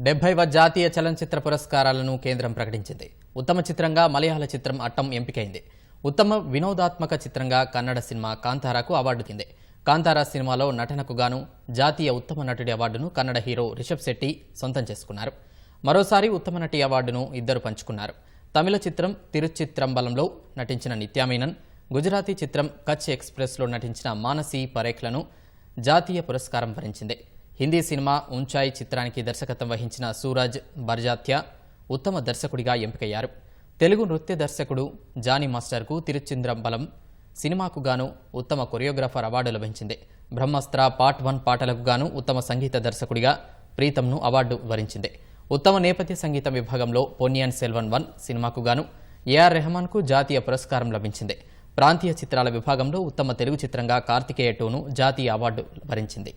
డెబ్బైవ జాతీయ చలనచిత్ర పురస్కారాలను కేంద్రం ప్రకటించింది. ఉత్తమ చిత్రంగా మలయాళ చిత్రం అట్టం ఎంపికైంది. ఉత్తమ వినోదాత్మక చిత్రంగా కన్నడ సినిమా కాంతారాకు అవార్డు కిందే కాంతారా సినిమాలో నటనకు గాను జాతీయ ఉత్తమ నటుడి అవార్డును కన్నడ హీరో రిషబ్ శెట్టి సొంతం చేసుకున్నారు. మరోసారి ఉత్తమ నటి అవార్డును ఇద్దరు పంచుకున్నారు. తమిళ చిత్రం తిరుచిత్రంబలంలో నటించిన నిత్యామీనన్ గుజరాతీ చిత్రం కచ్ ఎక్స్ప్రెస్లో నటించిన మానసి పరేఖ్లను జాతీయ పురస్కారం భరించింది. హిందీ సినిమా ఉంచాయ్ చిత్రానికి దర్శకత్వం వహించిన సూరజ్ బర్జాత్య ఉత్తమ దర్శకుడిగా ఎంపికయ్యారు. తెలుగు నృత్య దర్శకుడు జానీ మాస్టర్కు తిరుచింద్రంబలం సినిమాకు గాను ఉత్తమ కొరియోగ్రాఫర్ అవార్డు లభించింది. బ్రహ్మాస్త్ర పార్ట్ వన్ పాటలకు గాను ఉత్తమ సంగీత దర్శకుడిగా ప్రీతంను అవార్డు వరించింది. ఉత్తమ నేపథ్య సంగీత విభాగంలో పొన్నియన్ సెల్వన్ వన్ సినిమాకు గాను ఏఆర్ రెహమాన్కు జాతీయ పురస్కారం లభించింది. ప్రాంతీయ చిత్రాల విభాగంలో ఉత్తమ తెలుగు చిత్రంగా కార్తికేయ టూను జాతీయ అవార్డు వరించింది.